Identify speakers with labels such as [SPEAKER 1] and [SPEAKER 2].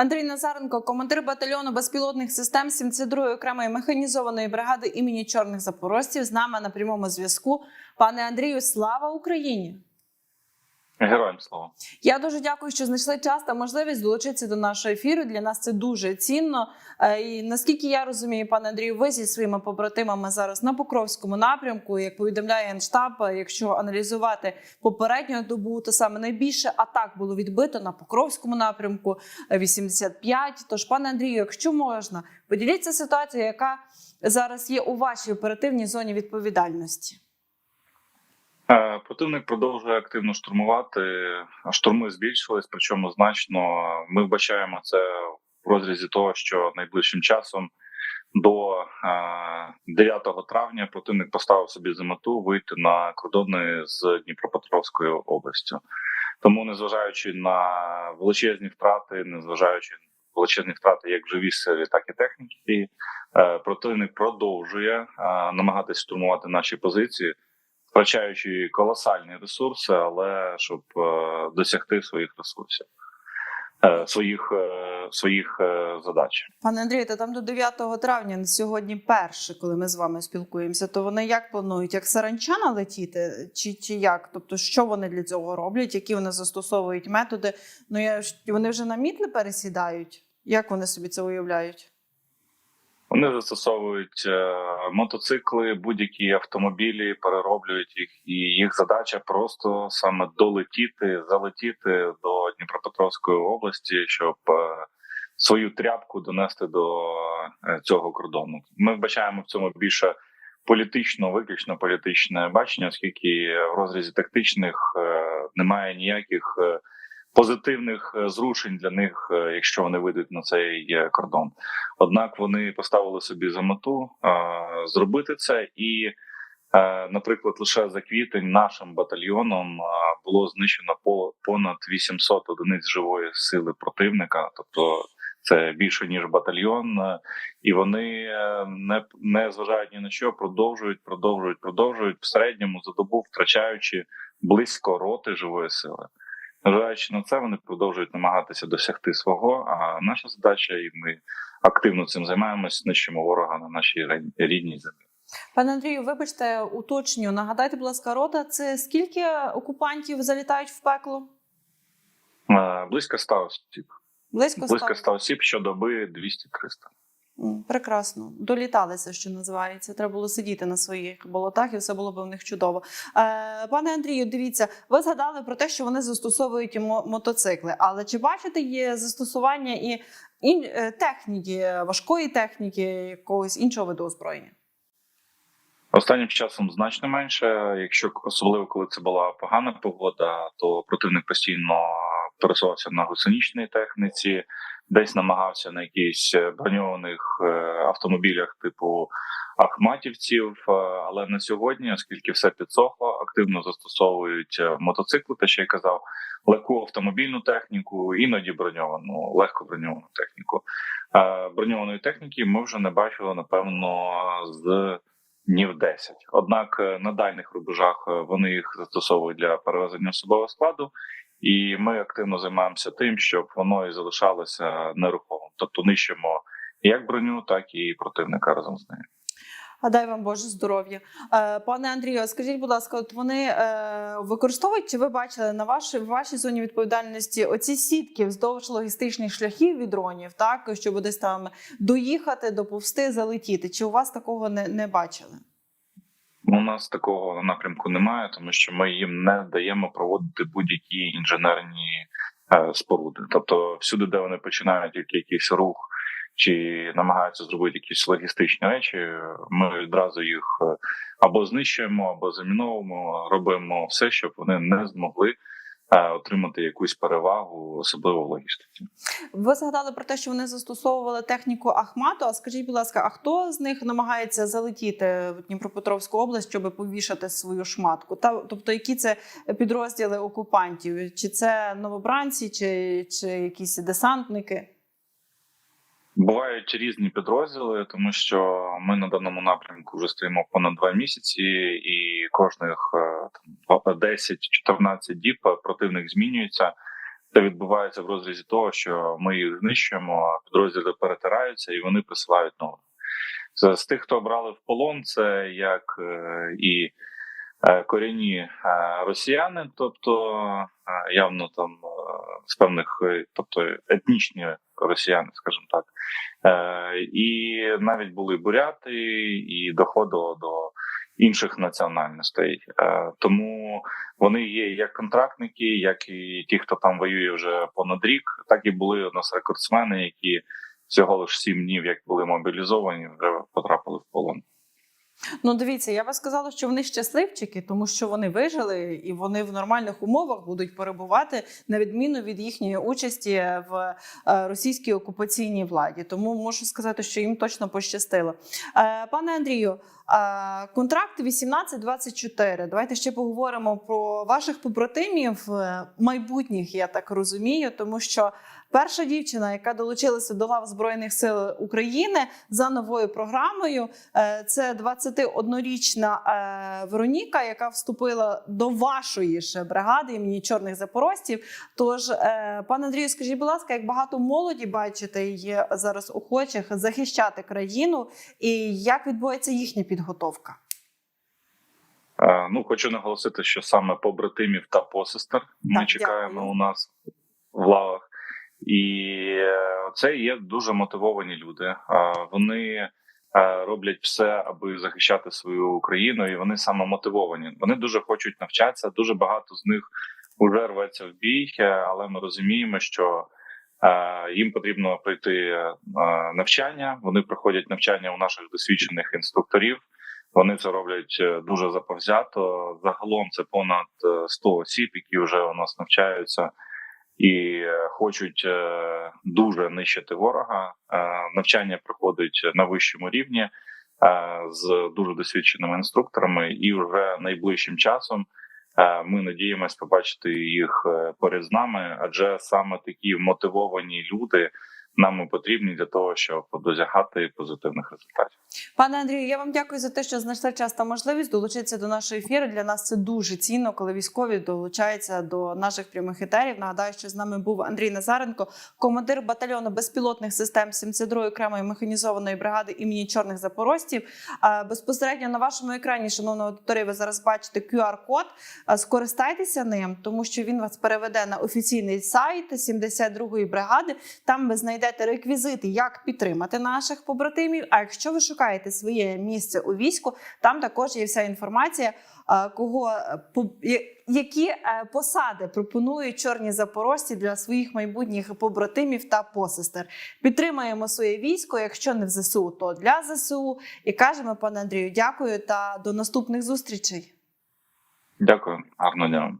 [SPEAKER 1] Андрій Назаренко, командир батальйону безпілотних систем 72-ї окремої механізованої бригади імені чорних запорожців, з нами на прямому зв'язку. Пане Андрію, слава Україні!
[SPEAKER 2] Героям слава.
[SPEAKER 1] Я дуже дякую, що знайшли час та можливість долучитися до нашого ефіру. Для нас це дуже цінно. Е, І наскільки я розумію, пане Андрію, ви зі своїми побратимами зараз на Покровському напрямку. Як повідомляє Генштаб, е, якщо аналізувати попередню добу, то саме найбільше атак було відбито на Покровському напрямку е, 85. Тож, пане Андрію, якщо можна, поділіться ситуацією, яка зараз є у вашій оперативній зоні відповідальності.
[SPEAKER 2] Е, Противник продовжує активно штурмувати. Штурми збільшились, причому значно. Ми вбачаємо це в розрізі того, що найближчим часом до е, 9 травня противник поставив собі за мету вийти на кордони з Дніпропетровською областю. Тому, незважаючи на величезні втрати, незважаючи на величезні втрати як в живій силі, так і техніки, е, противник продовжує е, намагатись штурмувати наші позиції. Втрачаючи колосальні ресурси, але щоб е, досягти своїх ресурсів, е, своїх е, своїх задач.
[SPEAKER 1] Пане Андрію, та там до 9 травня на сьогодні перше, коли ми з вами спілкуємося, то вони як планують, як саранчана летіти, чи, чи як? Тобто, що вони для цього роблять, які вони застосовують методи? Ну я вони вже на міт не пересідають. Як вони собі це уявляють?
[SPEAKER 2] Вони застосовують е, мотоцикли, будь-які автомобілі, перероблюють їх, і їх задача просто саме долетіти, залетіти до Дніпропетровської області, щоб е, свою тряпку донести до е, цього кордону. Ми вбачаємо в цьому більше політично, виключно політичне бачення, оскільки в розрізі тактичних немає ніяких. Позитивних е, зрушень для них, е, якщо вони вийдуть на цей е, кордон. Однак вони поставили собі за мету зробити це, і, наприклад, лише за квітень нашим батальйоном було знищено по, понад 800 одиниць живої сили противника, тобто це більше ніж батальйон, і вони не, не зважають ні на що, продовжують, продовжують, продовжують в середньому за добу втрачаючи близько роти живої сили. Незважаючи на це, вони продовжують намагатися досягти свого. А наша задача, і ми активно цим займаємось, знищимо ворога на нашій рідній землі.
[SPEAKER 1] Пане Андрію, вибачте, уточню. Нагадайте, будь ласка, рота, це скільки окупантів залітають в пекло?
[SPEAKER 2] Е, Близько 100 осіб.
[SPEAKER 1] Близько
[SPEAKER 2] Близько
[SPEAKER 1] 100?
[SPEAKER 2] 100 осіб щодоби 200-300.
[SPEAKER 1] Прекрасно, доліталися, що називається. Треба було сидіти на своїх болотах, і все було б у них чудово. Е, пане Андрію, дивіться, ви згадали про те, що вони застосовують мо- мотоцикли. Але чи бачите є застосування і, і е, техніки, важкої техніки, якогось іншого виду озброєння?
[SPEAKER 2] Останнім часом значно менше. Якщо особливо коли це була погана погода, то противник постійно пересувався на гусеничній техніці, десь намагався на якихось е, броньованих е, автомобілях типу ахматівців. Е, Але на сьогодні, оскільки все підсохло, активно застосовують мотоцикли, те, що я казав, легку автомобільну техніку, іноді броньовану, легко броньовану техніку. Броньованої техніки ми вже не бачили напевно з днів 10. Однак на дальних рубежах вони їх застосовують для перевезення особового складу, і ми активно займаємося тим, щоб воно і залишалося нерухомим. Тобто нищимо як броню, так і противника разом з нею.
[SPEAKER 1] А дай вам Боже здоров'я. Е, пане Андрію, скажіть, будь ласка, от вони е, використовують чи ви бачили на вашій в вашій зоні відповідальності оці сітки вздовж логістичних шляхів від дронів, так щоб десь там доїхати, доповсти, залетіти? Чи у вас такого не, не бачили?
[SPEAKER 2] У нас такого напрямку немає, тому що ми їм не даємо проводити будь-які інженерні е, споруди. Тобто, всюди, де вони починають тільки якийсь рух чи намагаються зробити якісь логістичні речі, ми відразу їх е, або знищуємо, або заміновуємо, робимо все, щоб вони не змогли отримати якусь перевагу, особливо в логістиці.
[SPEAKER 1] Ви згадали про те, що вони застосовували техніку Ахмату. А скажіть, будь ласка, а хто з них намагається залетіти в Дніпропетровську область, щоб повішати свою шматку? Та тобто, які це підрозділи окупантів? Чи це новобранці, чи, чи якісь десантники?
[SPEAKER 2] Бувають різні підрозділи, тому що ми на даному напрямку вже стоїмо понад два місяці, і кожних е, 10-14 діб противник змінюється. Це відбувається в розрізі того, що ми їх знищуємо, підрозділи перетираються і вони присилають нових. З, тих, хто брали в полон, це як е, і е, корінні е, росіяни, тобто е, явно там е, з певних, е, тобто етнічні росіяни, скажімо так, е, і навіть були буряти, і доходило до інших національностей. Е, тому вони є як контрактники, як і ті, хто там воює вже понад рік, так і були у нас рекордсмени, які всього лише сім днів, як були мобілізовані, вже потрапили в полон.
[SPEAKER 1] Ну, дивіться, я би сказала, що вони щасливчики, тому що вони вижили і вони в нормальних умовах будуть перебувати на відміну від їхньої участі в е, російській окупаційній владі. Тому можу сказати, що їм точно пощастило. Е, Пане Андрію, контракт 18-24. Давайте ще поговоримо про ваших побратимів е, майбутніх, я так розумію, тому що. Перша дівчина, яка долучилася до лав збройних сил України за новою програмою, е, це 21-річна е, Вероніка, яка вступила до вашої ж бригади імені чорних запорожців. Тож, пане Андрію, скажіть, будь ласка, як багато молоді бачите, є зараз охочих захищати країну, і як відбувається їхня підготовка?
[SPEAKER 2] Е, Ну хочу наголосити, що саме побратимів та посестер ми
[SPEAKER 1] Так,
[SPEAKER 2] чекаємо
[SPEAKER 1] дякую.
[SPEAKER 2] у нас в лавах, і е, це є дуже мотивовані люди. Вони е, роблять все, аби захищати свою Україну, і вони саме мотивовані. Вони дуже хочуть навчатися. Дуже багато з них уже рветься в бій, е, але ми розуміємо, що їм потрібно пройти е, навчання. Вони проходять навчання у наших досвідчених інструкторів. Вони це роблять е, дуже заповзято. Загалом це понад е, 100 осіб, які вже у нас навчаються і е, хочуть е, дуже нищити ворога. Е, Навчання проходить на вищому рівні е, з дуже досвідченими інструкторами, і вже найближчим часом е, ми надіємось побачити їх е, поряд з нами, адже саме такі мотивовані люди нам потрібні для того, щоб досягати позитивних результатів.
[SPEAKER 1] Пане Андрію, я вам дякую за те, що знайшли час та можливість долучитися до нашого ефіру. Для нас це дуже цінно, коли військові долучаються до наших прямих етерів. Нагадаю, що з нами був Андрій Назаренко, командир батальйону безпілотних систем 72-ї окремої механізованої бригади імені чорних запорожців. Безпосередньо на вашому екрані, шановна аудиторія, ви зараз бачите QR-код. Скористайтеся ним, тому що він вас переведе на офіційний сайт 72-ї бригади. Там ви знайдете реквізити, як підтримати наших побратимів. А якщо ви шукаєте своє місце у війську, там також є вся інформація, кого е, по- я- які е, посади пропонують чорні запорожці для своїх майбутніх побратимів та посестер. Підтримаємо своє військо. Якщо не в ЗСУ, то для ЗСУ. І кажемо, пане Андрію, дякую та до наступних зустрічей.
[SPEAKER 2] Дякую, гарного дня.